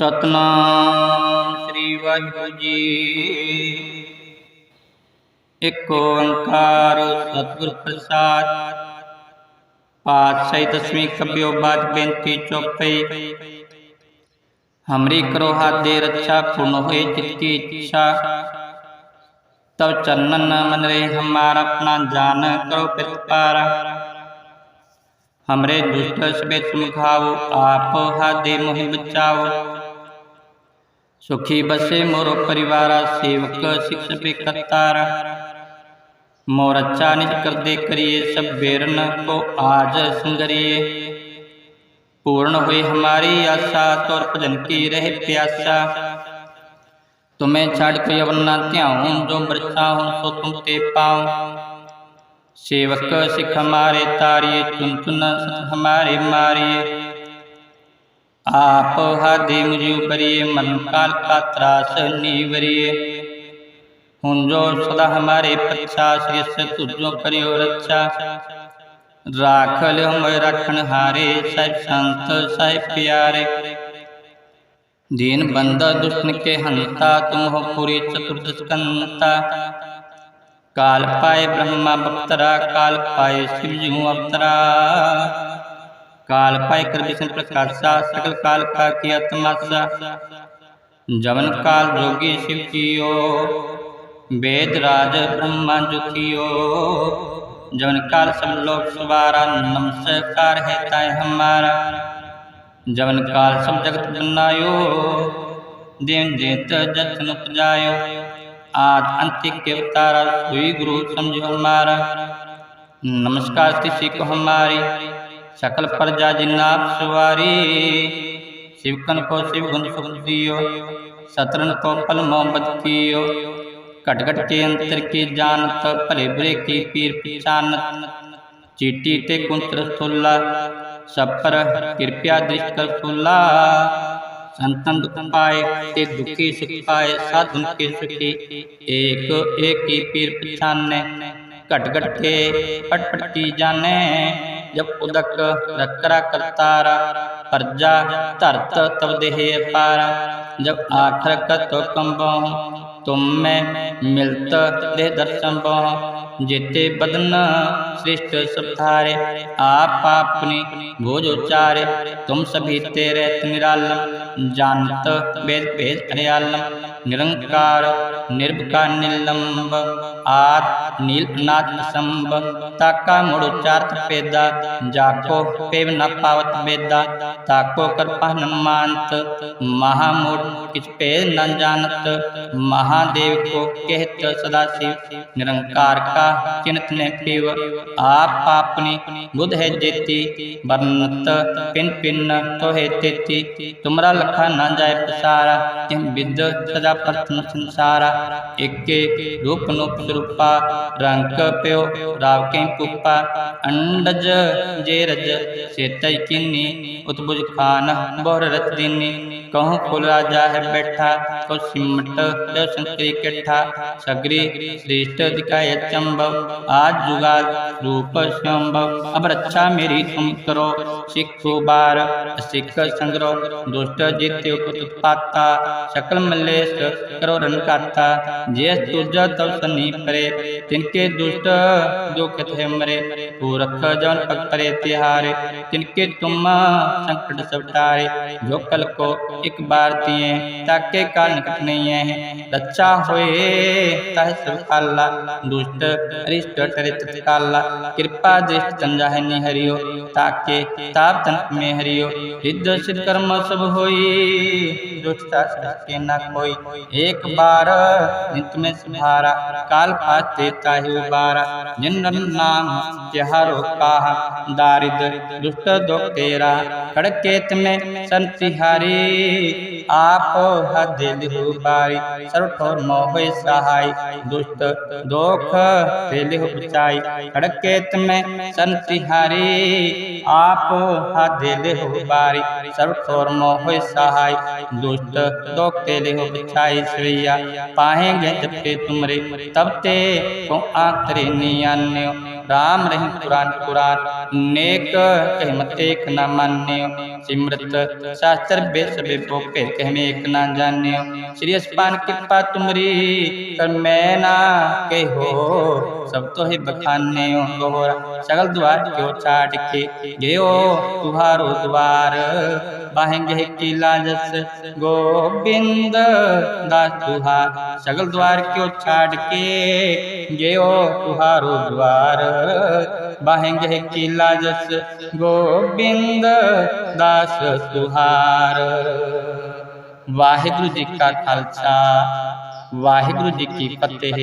ਸਤਨਾਮ ਸ੍ਰੀ ਵਾਹਿਗੁਰੂ ਜੀ ਇੱਕ ਓੰਕਾਰ ਸਤਿਗੁਰ ਪ੍ਰਸਾਦ ਪਾਤਸ਼ਾਹੀ ਦਸਵੀਂ ਕਬਿਓ ਬਾਤ ਬੇਨਤੀ ਚੋਪਈ ਹਮਰੀ ਕਰੋ ਹਾਦੇ ਰੱਛਾ ਪੁਨ ਹੋਏ ਚਿੱਤੀ ਇੱਛਾ ਤਬ ਚੰਨਨ ਮਨ ਰੇ ਹਮਾਰਾ ਆਪਣਾ ਜਾਨ ਕਰੋ ਪਿਰਪਾਰ हमरे दुष्ट सबे तुम खाओ आप हादे मोहि बचाओ सुखी बसे मोरो परिवार सेवक सबे करतारा मोर अच्छा निज कर दे करिए, सब बेरन को आज संगरिए पूर्ण हुई हमारी आशा, तोर भजन की रहे प्यासा। तुम्हें छाड़ कोई अवना त्याऊं, जो बरसा हूँ, सो तुम ते पाऊँ। सेवक, सिख हमारे तारिये चुन चुन हमारे मारिये आप हादे मुझे बरिए मन काल का त्रास नीवरिए हूँ जो सदा हमारे पच्छा श्री तुझो करियो रक्षा राख लो हम रखन हारे साहिब संत साहिब प्यारे दीन बंदा दुष्ण के हंता तुम हो पूरी चतुर्दस्कंता काल पाए ब्रह्मा बप्तरा काल पाए शिव जी हूँ अवतरा काल पाए कर विष्णु प्रकाशा सकल काल का किया तमाशा। जवन काल जोगी शिव जियो, वेद राज ब्रह्मा जुतियो जवन काल सब लोग सवारा नमस्कार है ताय हमारा। जवन काल सब जगत बनायो देव देत जतन उपजायो। आज अंतिक के अवतारा हुई गुरु समझो हमारा। नमस्कार किसी को हमारी। सकल प्रजा जिन्नाप सुवारी। शिवकन को शिव गुण सुख दियो सतरन को पल मोहब्बत कियो। कटकट के अंतर की जानत, भले बुरे की पीर पहचानत। चीटी ते कुंत्र सुल्ला, सब पर कृपया दृष्ट कर सुल्ला। संतन दुख पाए, ते दुखी सुख पाए, साधुन के सुखी। एक एक ही पीर पछाने घट घट के पट पट की जाने। जब उदक रकरा करतारा, प्रजा धरत तब देह पारा। जब आखर कत कंबो, तुम में मिलत दे दर्शन बो जेते बदन श्रेष्ठ सब धारे आप अपनी भोज उचारे। तुम सभी तेरे निरालम, जानत वेद भेद हरियालम निरंकार निर्भकार निलंब आद नील अनाथ संभ ताका मुड़ उच्चार पेदा, जाको पेव न पावत वेदा ताको कर मानत महामूढ़ किस पे न जानत, महादेव को कहत सदा शिव, निरंकार का चिन्हत ने पीव, आप अपनी बुध है जेती वर्णत पिन पिन तो है तेती, तुमरा लखा न जाए पसारा तिम विद सदा प्रथम संसारा एक रूप नूप रूपा रंक प्यो राव के पुपा अंडज जे रज सेतई किन्नी उत्बुज खान बोर रच दीनी कहूँ, फुल राजा है बैठा तो सिमट संतरी कट्ठा सगरी श्रेष्ठ दिखाए चंबव आज जुगाल रूप संभव अब रक्षा मेरी तुम करो, सिख बार, सिख संग्रह दुष्ट जित्यो पाता। सकल मल्लेश करो रन काता जे तुझ तव सनी परे। तिनके दुष्ट जो कथे मरे, पूरख जन पग परे तिहारे। तिनके तुम संकट सब जो कल को एक बार दिए, ताके काल निकट नहीं है रक्षा होए, तह काला दुष्ट अरिष्ट टरे तत्काला कृपा दृष्ट संजा है निहरियो, ताके ताप तन में हरियो। सिद्ध सिद्ध कर्म सब होई, दुष्टा के न कोई। एक बार नित में सुधारा, काल पास देता ही उबारा। जिन नाम तिहारो काहा, दारिद्र दुष्ट दो तेरा। खड़केत में संतिहारी। आप हदिल बारी सर्वठोर मोह सहाय, दुष्ट दोख दिल बचाई खड़केत में संतिहारी आप हदिल बारी सर्वठोर मोह सहाय, दुष्ट दोख दिल बचाई श्रेया। पाएँगे जब तुमरे, तब ते को आखरे नियान्यो ਰਾਮ ਰਹਿਮ ਕੁਰਾਨ ਕੁਰਾਨ ਨੇਕ ਕਹਿਮਤ ਇੱਕ ਨਾ ਮੰਨਿਓ। ਸਿਮਰਤ ਸ਼ਾਸਤਰ ਬੇਸਬੇ ਭੁਪੇ ਕਹਿਮੇ ਇੱਕ ਨਾ ਜਾਣਿਓ। ਸ੍ਰੀ ਅਸਪਾਨ ਕਿਰਪਾ ਤੁਮਰੀ, ਕਰ ਮੈਂ ਨਾ ਕਹਿਓ ਸਭ ਤੋਂ ਹੀ ਬਖਾਨਿਓ ਗੋਰਾ ਸਗਲ ਦੁਆਰ ਕਿਉ ਛਾੜ ਕੇ ਗਿਓ ਤੁਹਾਰੋ ਦੁਆਰ। ਬਾਹੰਗੇ ਕੀ ਲਾਜਸ, ਗੋਬਿੰਦ ਦਾਸ ਤੁਹਾਰ ਸਗਲ ਦੁਆਰ ਕਿਉ ਛਾੜ ਕੇ ਗਿਓ ਤੁਹਾਰੋ ਦੁਆਰ। बाहेंगे किला जस गोविंद दास सुहार वाहेगुरु जी का खालसा वाहेगुरु जी की फतेह।